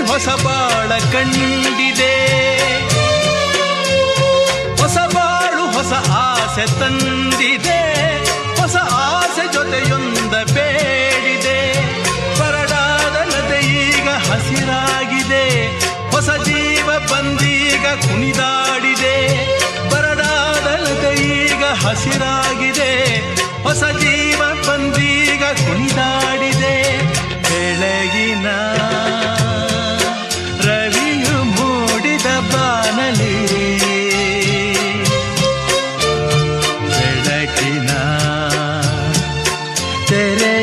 ಹೊಸ ಬಾಳ ಕಂಡಿದೆ. ಹೊಸ ಬಾಳು ಹೊಸ ಆಸೆ ತಂದಿದೆ. ಹೊಸ ಆಸೆ ಜೊತೆಯೊಂದ ಬೇಡಿದೆ. ಪರಡಾದ ನದೆ ಈಗ ಹಸಿರಾಗಿದೆ. ಹೊಸ ಜೀವ ಬಂದೀಗ ಕುಣಿದಾಡಿದೆ. ಬರಡಾದ ನದೆ ಈಗ ಹಸಿರಾಗಿದೆ. ಹೊಸ ಜೀವ ಬಂದೀಗ ಕುಣಿದಾಡಿದೆ. ಬೆಳಗಿನ तेरे